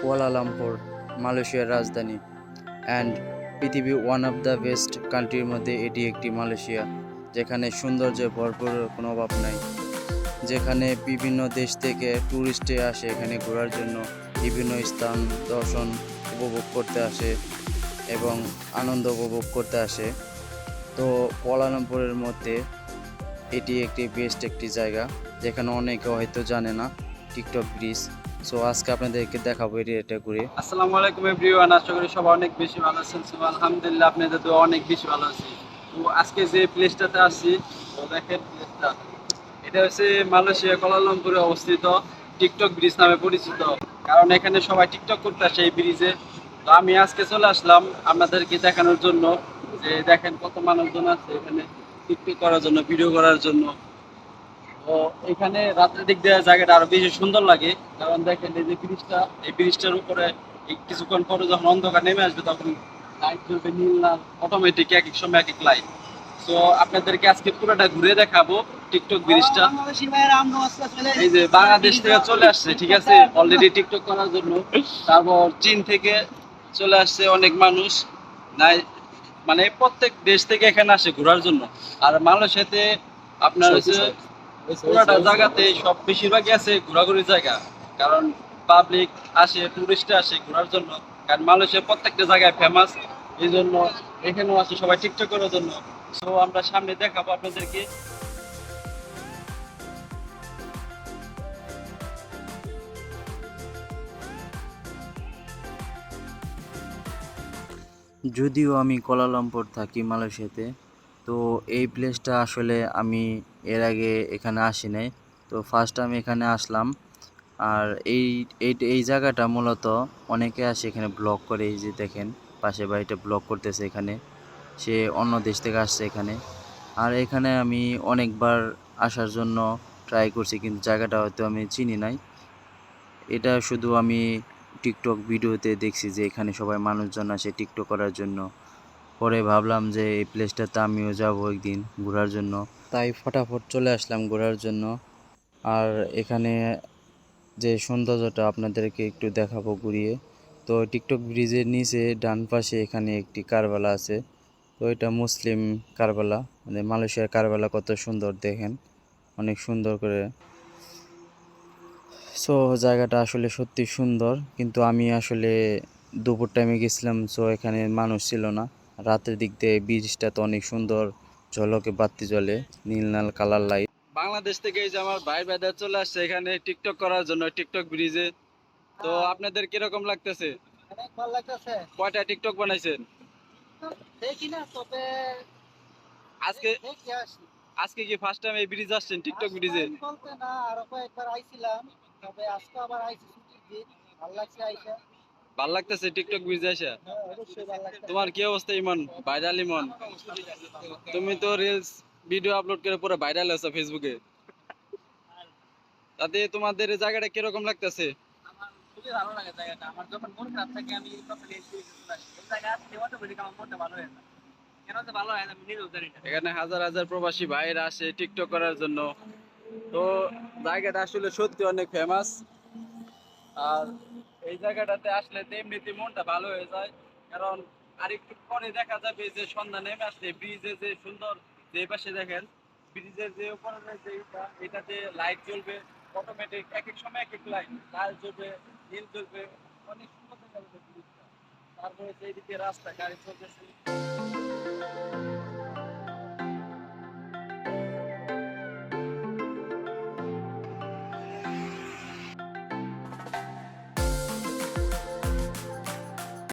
Kuala Lumpur, মালয়েশিয়ার রাজধানী। And পৃথিবী ওয়ান অফ দ্য বেস্ট কান্ট্রির মধ্যে এটি একটি মালয়েশিয়া, যেখানে সৌন্দর্যে ভরপুর কোনো অভাব নাই। যেখানে বিভিন্ন দেশ থেকে ট্যুরিস্টে আসে, এখানে ঘোরার জন্য বিভিন্ন স্থান দর্শন উপভোগ করতে আসে এবং আনন্দ উপভোগ করতে আসে। তো কুয়ালালামপুরের মধ্যে এটি একটি বেস্ট একটি জায়গা, যেখানে অনেকে হয়তো জানে না, টিকটক ব্রিজ সো আজকে আপনাদেরকে দেখাবো এটি ঘুরে। আসসালামু আলাইকুম এভরিওয়ান আশা করি সবাই অনেক বেশি ভালো আছেন। সো আলহামদুলিল্লাহ আপনাদের তো অনেক বেশি ভালো আছি। তো, আজকে যে প্লেসটাতে তো দেখেন প্লেসটা এটা হচ্ছে মালয়েশিয়া কোলালামপুরে অবস্থিত টিকটক ব্রিজ নামে পরিচিত। কারণ এখানে সবাই টিকটক করতে আসে এই ব্রিজে। তো, আমি আজকে চলে আসলাম আপনাদেরকে দেখানোর জন্য। যে দেখেন কত মানুষজন আছে এখানে টিকটক করার জন্য, ভিডিও করার জন্য। তো এখানে রাত্রের দিক দিয়ে জায়গাটা আরও বেশি সুন্দর লাগে। কারণ দেখেন এই যে ব্রিজটা এই ব্রিজটার উপরে কিছুক্ষণ পরে যখন অন্ধকার নেমে আসবে তখন লাইট জ্বলবে নীল লাল অটোমেটিক এক এক সময় এক এক লাইট তো আপনাদেরকে আজকে পুরোটা ঘুরে দেখাবো টিকটক ব্রিজটা। এই যে বাংলাদেশ থেকে চলে আসছে ঠিক আছে? অলরেডি টিকটক করার জন্য। তারপর চীন থেকে চলে আসছে অনেক মানুষ। নাই মানে প্রত্যেক দেশ থেকে এখানে আসে ঘোরার জন্য। আর মালয়েশিয়াতে আপনার হচ্ছে পুরাটা জায়গাতে সব বেশিরভাগই আছে ঘোরাঘুরির জায়গা। কারণ পাবলিক আসে টুরিস্ট আসে ঘোরার জন্য। কারণ মালয়েশিয়া প্রত্যেকটা জায়গায় ফেমাস এই জন্য এখানেও আসে সবাই টিকটক করার জন্য। সো আমরা সামনে দেখাবো আপনাদেরকে। যদিও আমি কোলালামপুর থাকি মালয়েশিয়াতে তো এই প্লেসটা আসলে আমি এর আগে এখানে আসি নাই তো ফার্স্ট আমি এখানে আসলাম। আর এই এই জায়গাটা মূলত অনেকে আসে এখানে ব্লগ করে, এই যে দেখেন পাশে বাড়িটা ব্লগ করতেছে এখানে। সে অন্য দেশ থেকে আসছে এখানে। আর এখানে আমি অনেকবার আসার জন্য ট্রাই করছি, কিন্তু জায়গাটা হয়তো আমি চিনি নাই। এটা শুধু আমি টিকটক ভিডিওতে দেখছি যে এখানে সবাই মানুষজন আসে টিকটক করার জন্য। পরে ভাবলাম যে এই প্লেসটাতে আমিও যাব একদিন ঘোরার জন্য। তাই ফটাফট চলে আসলাম ঘোরার জন্য। আর এখানে যে সৌন্দর্যটা আপনাদেরকে একটু দেখাবো ঘুরিয়ে। তো টিকটক ব্রিজের নিচে ডান পাশে এখানে একটি কারবালা আছে। তো এটা মুসলিম কারবালা মানে মালয়েশিয়ার কারবালা কত সুন্দর দেখেন, অনেক সুন্দর করে। সো জায়গাটা আসলে সত্যি সুন্দর, কিন্তু আমি আসলে দুপুর টাইমে গেছিলাম সো এখানে মানুষ ছিল না। রাতের দিক দিয়ে ব্রিজটা তো অনেক সুন্দর ঝলকে বাতি জ্বলে নীল নাল কালার লাইট বাংলাদেশ থেকে এই যে আমার ভাই ভাইদের চলে আসছে এখানে টিকটক করার জন্য টিকটক ব্রিজে তো আপনাদের কীরকম লাগতেছে? অনেক ভালো লাগতেছে। কয়টা টিকটক বানাইছেন? দেখি না তবে আজকে দেখি আসি। আজকে কি ফার্স্ট টাইম এই ব্রিজ আসছেন টিকটক ব্রিজে বলতে না আরও কয়েকবার আইছিলাম তবে আজকে আবার আইছি ছুটির দিন ভালো লাগছে আইসা। ভালো লাগতেছে টিকটক ভালো লাগছে তোমার কি অবস্থা ইমন? ভাইরাল ইমন? তুমি তো রিলস ভিডিও আপলোড করে পুরো ভাইরাল হয়েছো ফেসবুকে তাতে তোমাদের জায়গাটা কীরকম লাগতেছে? এখানে হাজার হাজার প্রবাসী ভাইরা আসে টিকটক করার জন্য। তো জায়গাটা আসলে সত্যি অনেক ফেমাস আর এই জায়গাটাতে আসলে এমনিতে মনটা ভালো হয়ে যায়। কারণ আরেকটু পরে দেখা যাবে যে সন্ধ্যা নেমে আসলে ব্রিজে যে সুন্দর যে পাশে দেখেন, ব্রিজের যে উপরে যে এটা এটাতে লাইট জ্বলবে অটোমেটিক এক এক সময় এক এক লাইট লাল জ্বলবে, নীল জ্বলবে, অনেক সুন্দর দেখা যাবে ব্রিজটা। তারপরে যে দিকে রাস্তা গাড়ি চলতেছে।